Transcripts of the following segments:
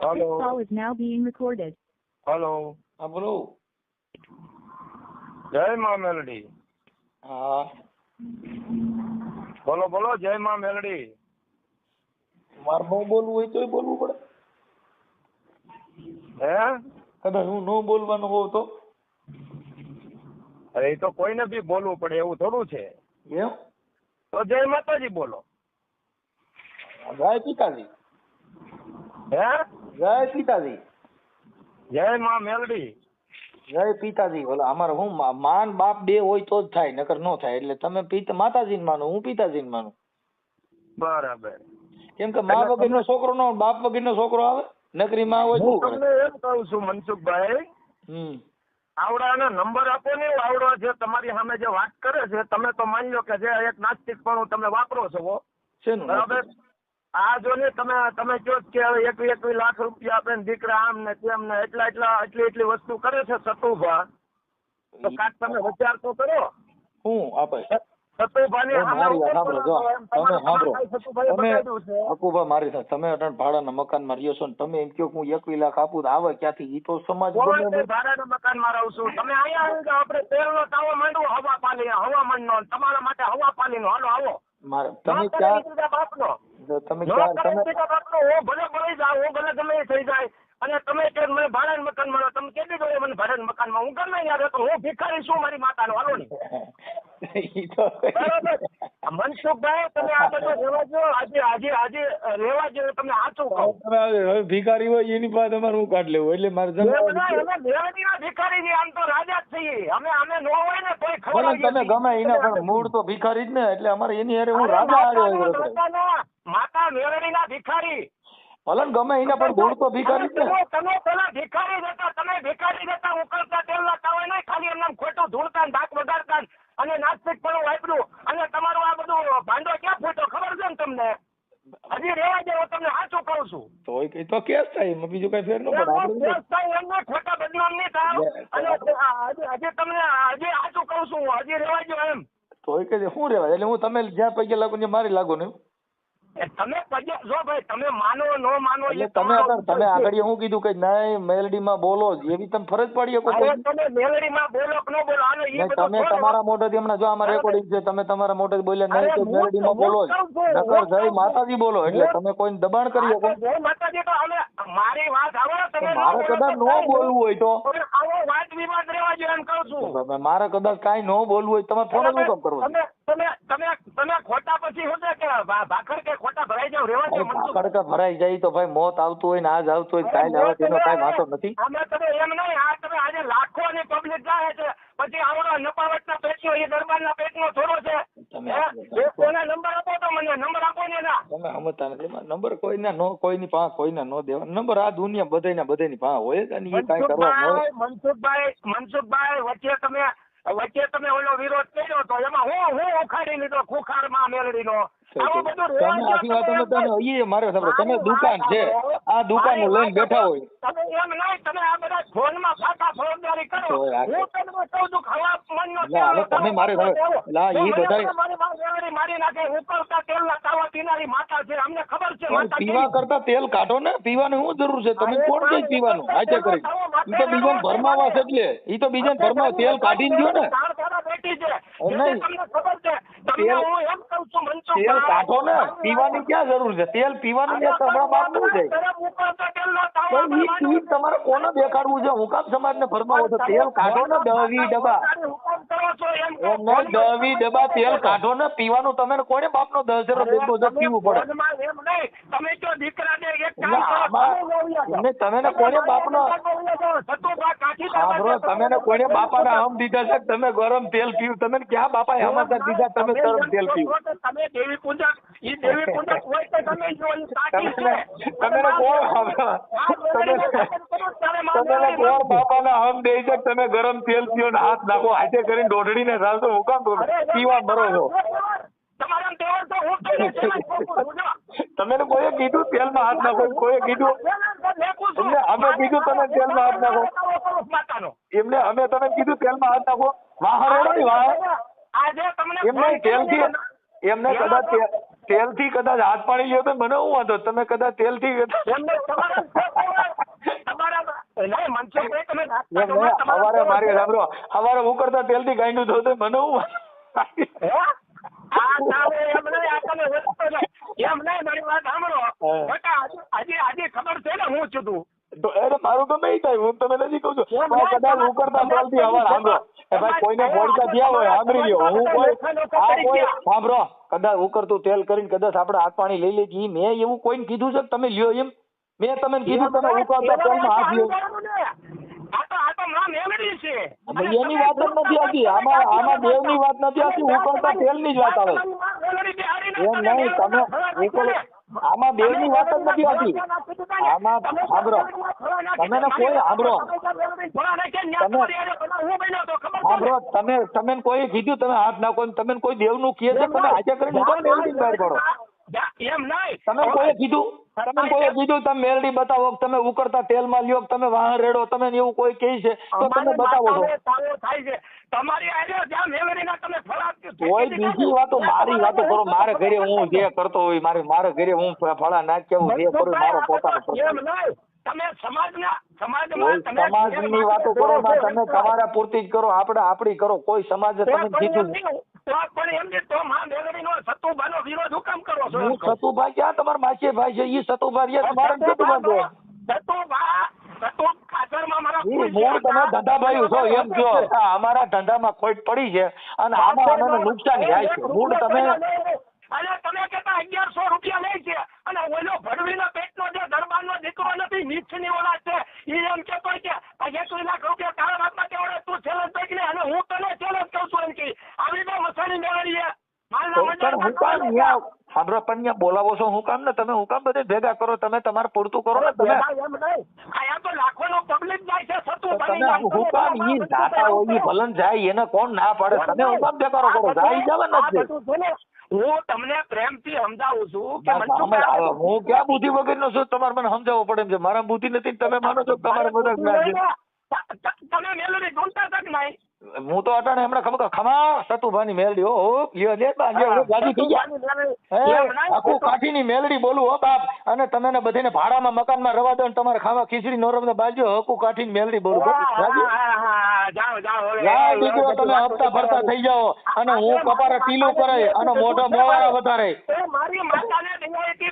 This Hello. call is now being recorded. Hello હા બોલો. જય માં મેલડી. હા. બોલો બોલો જય માં મેલડી. મારે ન બોલવું હોય તોય બોલવું પડે. હે? કદાચ હું ન બોલવાનો હોઉં તો? અરે એ તો કોઈને બી બોલવું પડે એવું થોડું છે. એમ? તો જય માતાજી બોલો. જય પિતાજી હે? જય પિતાજી. જય માં મેલડી. જય પિતાજી. બોલો અમારે હું માન બાપ બે હોય તો જ થાય નકર નો થાય. એટલે તમે પિતા માતાજીને માનો હું પિતાજીને માનું. બરાબર. કેમ કે મા વગર નો છોકરો નો બાપ વગરનો છોકરો આવે? નકરી માં હોય હું શું તમને એમ કહું છું મનસુખભાઈ હમ. આવડાનો નંબર આપો ને આવડો જે તમારી સામે જે વાત કરે છે તમે તો માની લો કે જે એક નાસ્તિક પણ તમે વાપરો છો બરાબર? આ જો ને તમે તમે કહો કે હવે એકવી એકવી લાખ રૂપિયા આપે ને દીકરા આમ ને તેમ ને એટલા એટલા એટલી એટલી વસ્તુ કરે છે સતુભા. તો કાંઈક તમે વિચાર તો કરો. હું આપે? સતુભાની એ સામે મારી વાત ઉતરતો સાંભળો જો. નતો એમ તમે ભાડાના મકાનમાં રહ્યો છો ને તમે એમ હું એક લાખ આપું આવે ક્યાંથી? ઈ તો સમાજ ભાડાના મકાનમાં રહું છું. તમે અહીંયા આપડે તેલ નો તાવો માંડવો હવા પાણી હવામાનનો તમારા માટે હવા હાલો આવો. તમે ન કરે એ તમે ભલે મળી જાવ હું ભલે ગમે થઈ જાય. અને તમે કે મને ભાડાના મકાન મળો તમે કેટલી જોઈએ મને ભાડાના મકાનમાં હું ગમે યાર તો હું ભિખારી છું મારી માતાનો હાલો ની. બરાબર. મનસુખભાઈ તમે આ બધું રહેવા દો આજે આજે આજે રહેવા દો તમને સાચું કહું. તમે હવે હવે ભિખારી હોય એની પાસે તમારે હું કાઢ લેવું? એટલે મારે ભિખારી છીએ આમ તો રાજા જ છીએ. અમે અમે ન હોય ને કોઈ ખબર તમે ગમે એના પણ મૂળ તો ભિખારી જ ને. એટલે અમારે એની હારે હું રાજા. માતા મેળવીના ભિખારી. ભલે ગમે એના પણ મૂળ તો ભિખારી જ ને. તમે પેલા ભિખારી હતા. તમે ભિખારી હતા ઉકળતા તેલના તાવે નહીં ખાલી એમને ખોટું ધૂળતા ને ધાક વગાડતા ને અને નાસ્તિક પણ વાપર્યું અને તમારું આ બધું ભાંડો ક્યાં ફૂટ્યો ખબર છે ને તમને હજી રેવા દેવો તમને સાચું કહું છું કેસ થાય એમાં બીજું કઈ ફેર ન પડે. કેસ થાય એમને ખોટા બદનામ નહીં થાય. અને આજે તમને તમને આ સાચું કહું છું હું, હજી રેવા દો એમ તોય કે શું રેવાય? એટલે હું તમે જ્યાં પૈકી લાગુ ને મારી લાગુ ને તમે જો ભાઈ તમે માનો નો માનો એટલે તમે તમે આગળ શું કીધું કે નહીં મેલડીમાં બોલો એવી તમે ફરજ પડી શકો તમે મેલડીમાં બોલો કે ન બોલો આનો ઈ તમે તમારા મોઢેથી હમણાં જો આમાં રેકોર્ડિંગ છે તમે તમારા મોઢેથી બોલ્યા નહીં તો મેલડીમાં બોલો નકર જય માતાજી બોલો એટલે તમે કોઈને દબાણ કરી શકો જય માતાજી તો અમે મારી વાત આવો તમે મારે કદાચ નો બોલવું હોય તો. આવો વાત વિવાદ રહેવા જોઈએ એમ કહું છું. મારે કદાચ કાઈ ન બોલવું હોય તમે ફોન જ કામ કરો તમે તમે તમે તમે ખોટા પછી શું કે ભાખર કે ખોટા ભરાઈ જાવ રેવા દો મનસુખ. કડકા ભરાઈ જાય તો ભાઈ મોત આવતું હોય ને આજ આવતું હોય કાલ આવે તેનો કાઈ વાંધો નથી. અમે તમે એમ નહીં આ તમે આજે લાખોની પબ્લિક જાય છે પછી આવડો નપાવટના પેટનો એ દરબારના પેટનો થોડો છે. હે? નંબર આપો તો મને? નંબર આપો ને ના તમે સમજતા નથી નંબર કોઈના નો કોઈની પાસે કોઈના નો દેવા નંબર આ દુનિયા બધાયના બધાયની પાસે હોય જ અને એ કાઈ કરવા ન મનસુખભાઈ મનસુખભાઈ વચ્ચે તમે વચ્ચે તમે ઓલો વિરોધ કર્યો તો એમાં હું હું ઉખાડી લીધો ખુખારમાં બધું તમે આખી વાત અમે તમે એમ મારે સાંભળો તમે દુકાન છે આ દુકાન લઈને બેઠા હોય. તમે એમ નહીં તમે આ બધા ફોનમાં પાછા ફોજદારી કરો. હું તમને કહું છું ખરાબ મન નો હવે તમે મારે લા, એ બધા મારી નાખે ઉકળતા તેલના તાવા પીનારી માતા છે અમને ખબર છે માતા પીવા કરતા તેલ કાઢો ને પીવાની શું જરૂર છે? તમે કોણ કઈ પીવાનું? એ આજે કરી ઈ તો બીજાને ભરમાવાસ એટલે. ઈ તો બીજાને ભરમાવા તેલ કાઢીને દ્યો ને. છે. તમને ખબર છે તમને તેલ- હું એમ કહું છું મનસુખભાઈ, તેલ કાઢો ને. પીવાની ક્યાં જરૂર છે? તેલ પીવાનું અરે તમારા બાપનું જાય તમારે કોને દેખાડવું છે? હુકામ સમાજ ને ભરમાવો છો તેલ કાઢો ને દવી ડબ્બા દવી ડબ્બા તેલ કાઢો ને પીવાનું તમે કોને બાપનો દસેરો દેખો છે પીવું પડે. એમ નહીં. તમે જો દીકરાને એક કામ કરો, તમે ને કોને બાપ નો સાંભળો તમે ને કોને બાપાના હમ દીધા છે તમે ગરમ તેલ પીવું. તમે ક્યાં બાપા હમાચાર દીધા? તમે ગરમ તેલ પીવું. તમે દેવી પૂજક ઈ દેવી પૂજક હોય તો તમે જો ઈ કાઠી છે. તમે ને તમે તમે બાપાના હમ દે છે તમે ગરમ તેલ પીઓ ને હાથ નાખો. હાથે કરીને દોઢડીને ચાલતો હું કામ કરું? પીવા મરો છો. તો તો. તમે કોઈએ કીધું તેલમાં હાથ નાખો? કોઈએ કીધું? એમને અમે કીધું તમે તેલમાં હાથ નાખો. એમને અમે તમે કીધું તેલમાં હાથ નાખો? વાહ ને વાહ એમને તેલથી એમને કદાચ તે- તેલથી કદાચ હાથ પાણી લ્યો તો મને શું વાંધો? તમે કદાચ તેલથી નહીં, મારી સાંભળો સવારે હું કરતા તેલથી ગાંડું થયું તો મને શું એમ નહીં, મારી વાત સાંભળો. આજે હજી ખબર છે ને હું છું તું. મારું તો નહીં થાય હું તમે નથી કહું છું. કદાચ ઉકળતા તમારે હવાર સાંભળો. ભાઈ કોઈને ભોળકા થયા હોય સાંભળી લ્યો. હું કોઈ આ કોઈ સાંભળો કદાચ ઉકળતું તેલ કરીને કદાચ આપણે હાથ પાણી લઈ લેજી મેં એવું કોઈને કીધું છે તમે લ્યો એમ? મેં તમને કીધું તમે ઉકળતા તેલમાં હાથ લ્યો. હવે એની વાત જ નથી આવતી આમાં આમાં દેવની વાત નથી આવતી ઉકળતા તેલની જ વાત આવે. એમ નહીં તમે ઉકળ આમાં દેવની વાત જ નથી આવતી આમાં સાંભળો તમે ને કોઈ સાંભળો સાંભળો તમે તમે કોઈ કીધું તમે હાથ નાખો ને તમે કોઈ દેવનું કહે છે તમે આજે કરીને બહાર પડો. એમ નહીં. તમે કોઈ કીધું? તમે કોઈ કીધું તમે મેરડી બતાવો તમે ઉકળતા તેલમાં લ્યો તમે વાહન રેડો તમે એવું કોઈ કહે છે તો તમે બતાવો છો થાય છે. તમારી આજે જ્યાં મેલડીના તમે ફળા કોઈ બીજી વાતો મારી વાતો કરો મારે ઘરે હું જે કરતો હોય મારે મારે ઘરે હું ફળા નાખ કેવું જે કરું મારો પોતાનો. એમ નહીં. તમે સમાજના કોઈ સમાજમાં તમે સમાજની વાતો કરો તમે તમારા પૂરતી જ કરો આપણે આપણી કરો કોઈ સમાજ તમે જીતું તો પણ તો માં વિરોધ હું કામ કરો છો? હું સતુભાઈ ક્યાં? તમારા ભાઈ છે ઈ સતુભાઈ સતુભા અમારા ધંધામાં ખોટ પડી છે અને આમાં અમને નુકસાન થાય છે. મૂળ તમે અને તમે કહેતા અગિયારસો રૂપિયા લે છે અને ઓલો ભડવીનો પેટનો જે દરબારનો દીકરો નથી નીચની ઓલા હું કામ સાંભળો પણ બોલાવો છો હું કામ ને? તમે હું કામ બધે ભેગા કરો તમે તમારે પૂરતું કરો ને તમે? હું કામ ઈ જાતા હોય ઈ ભલન જાય એને કોણ ના પાડે? તમે હું કામ ભેગા કરો જાય જવા નથી હું તમને પ્રેમથી સમજાવું છું કે હું ક્યાં બુદ્ધિ વગરનો છું? તમારે મને સમજાવવો પડે એમ છે. મારા બુદ્ધિ નથી તમે માનો છો તમારે બધા જ્ઞાન છે. તમે ઢૂંઢતા તક નહીં. હું તો અટાણે હમણાં ખબર ખમા સતુભાની મેલડી હો લ્યો લે બા, લ્યો, હું થઈ ગયા આખું કાઠીની મેલડી બોલું હો બાપ. અને તમે ને બધાને ભાડામાં મકાનમાં રવા દો ને તમારે ખાવા ખીચડી નોરમ ને બાજુ હકુ કાઠીની મેલડી બોલું. હો. રાજી? જાઓ જાઓ હવે. યા દીકરો તમે હપ્તા ભરતા થઈ જાઓ. અને હું કપારે ટીલું કરે અને મોઢો મોવારા વધારે. મારી માતાને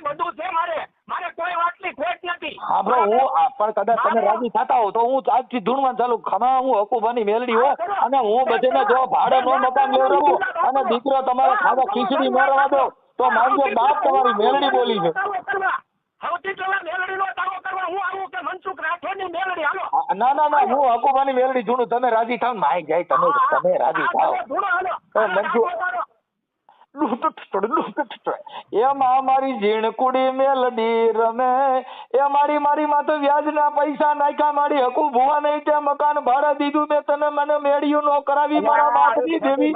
બધું છે મારે. મારે કોઈ વાતની ખોટ નથી. સાંભળો હું પણ કદાચ તમે રાજી થતા હો તો હું આજથી ધૂણવા ચાલુ ખમા હું હકુભાની મેલડી હો. અને હું બધાને જો ભાડે નો મકાન લેવડાવું અને દીકરો તમારે ખાવા ખીચડી ન રવા દો તો માનજો બાપ તમારી મેલડી બોલી છે. સૌથી પહેલા મેલડીનો દાવો કરવા. હું આવું કે મનસુખ રાઠોડની મેલડી હાલો. ના ના ના હું હકુબાની મેલડી જૂનું તમે રાજી થાવ માય જાય તમે તમે રાજી થાવ. હાલો. એ એમાં મારી ઝીણકુડી મેલડી રમે. એ મારી મારી માં તો વ્યાજના પૈસા નાખ્યા. મારી હકુ ભુવા નહીં તે મકાન ભાડા દીધું મેં. તને મને મેળ્યું નો કરાવી મારા બાપની દેવી.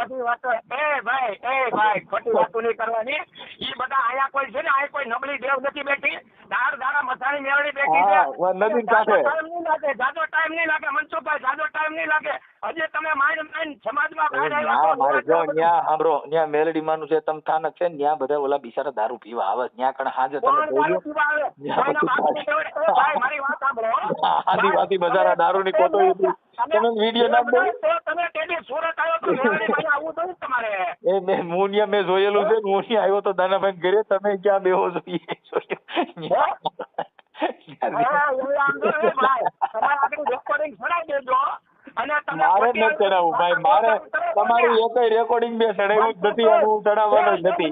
એ ભાઈ એ ભાઈ ખોટી વાતો નહીં કરવાની. ઈ બધા આયા કોઈ છે ને? આય કોઈ નબળી દેવ નથી બેઠી. દાર દારા મથાણી મેળવી બેઠી છે. નદીની કાંઠે. જાજો ટાઈમ નહીં લાગે. મનસુખભાઈ જાજો ટાઈમ નહીં લાગે. હજી તમે માઇન્ડ માઇન્ડ સમાજમાં સાંભળો ન્યા મેલડી માનું છે તમ થાનક છે ને ન્યા બધા ઓલા બિચારા દારૂ પીવા આવે ન્યા કણ હાજે તમે દારૂ આવે? સાંભળો આદિવાસી બજારા દારૂની કોટો તમે વીડિયો ના બોલ. તમે ટેડી સુરત આવ્યો તો આવવું જોઈએ તમારે. એ મેં મુનિયા મે જોયેલું છે મુનિયા આવ્યો તો દાનાભાઈ ઘરે તમે ક્યાં બેહો છો? મારે જ નથી ચડાવવું ભાઈ. મારે તમારી એકય રેકોર્ડિંગ બે ચડાવ્યું જ નથી અને હું ચડાવવાનો જ નથી.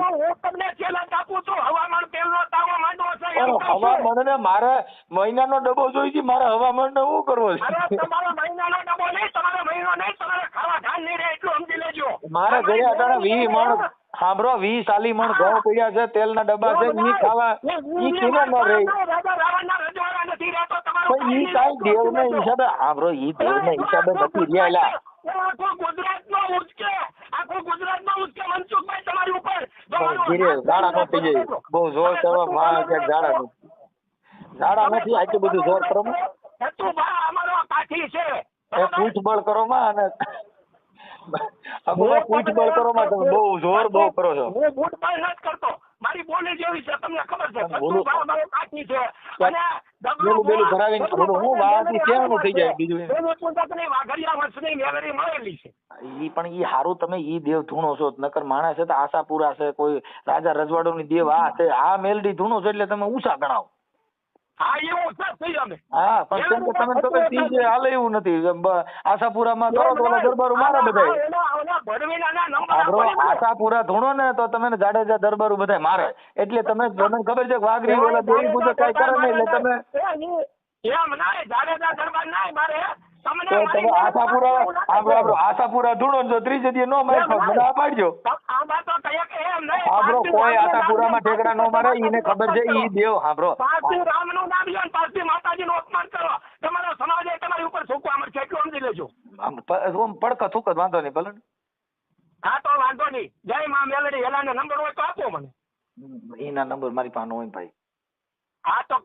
હવામાન. હવામાનને મારે મહિનાનો ડબ્બો જોઈ છે મારે હવામાનને શું કરવો છે? મારે ઘરે અટાણે વી મણ સાંભળો વી સાલી મણ ઘઉં પીડ્યા છે તેલના ડબ્બા છે ઈ ખાવા ઈ કિલો ન રહે. નથી રહેતો તમારો ઈ દેવ ને હિસાબે સાંભળો ઈ દેવના હિસાબે નથી રહેલા. આખો ગુજરાત નો ઉચકે આખો ગુજરાત નો ઉચકે મનસુખભાઈ તમારી ઉપર. ધીરે ગાડા નો થઈ જાય બહુ જોર કરવા માં ક્યાંક ગાડા નો ગાડા નથી. આટલું બધું જોર કરો તું બા અમારો કાઠી છે. એ પૂછબળ કરો માં અને અગોરા પૂછ બળ કરો માં તમે બહુ જોર બહુ કરો છો. હું બૂટ બળ નથી કરતો. મારી બોલી જેવી છે તમને ખબર છે. તું બોલું- અમારો કાઠી છે. અને બેલું બેલું ભરાવીને થોડું હું વાળાથી કેવાનું થઈ જાય બીજું એમ. એની કુદરતની વાઘડિયા વંશની મેળવી મળેલી છે. ઈ પણ ઈ હારું તમે ઈ દેવ ધૂણો છો નકર માણસ છે તો આશાપુરા છે કોઈ રાજા રજવાડો ની દેવ આ છે આ મેલડી ધૂણો છો એટલે તમે ઉષા ગણાવો. હા પણ તમે તમે હાલે એવું નથી. આશાપુરા આશાપુરામાં કરો તો દરબારો મારા આબરો આશાપુરા ધૂણો ને તો તમે જાડેજા દરબારું બધા મારે. એટલે તમે તમને ખબર છે વાઘરી ઓલા દેવી પૂજક કઈ કરે નહીં એટલે તમે એમ નાય જાડેજા દરબાર નાય મારે. તમને તો મારી તમે આશાપુરા આપણો આપણો આશાપુરા ધૂણો ને ત્રીજે દી નો મારે મને આ પાડજો. આમાં તો કહીએ કે એમ નહીં આપણો કોઈ આશાપુરામાં ઠેકડા નો મારે ઈને ખબર છે ઈ દેવ હાંભળો પારસી રામનું નામ લ્યો ને પારસી માતાજીનું અપમાન કરો. તમારો સમાજ તમારી ઉપર છૂકવા મળશે એટલું સમજી લેજો. આમ પ- પડકા થૂક વાંધો નહીં ભલે ને. હા તો વાંધો નહીં. જય માં મેલડી. એલાનો નંબર હોય તો આપો મને. એના નંબર મારી પાસે હોય ભાઈ. હા તો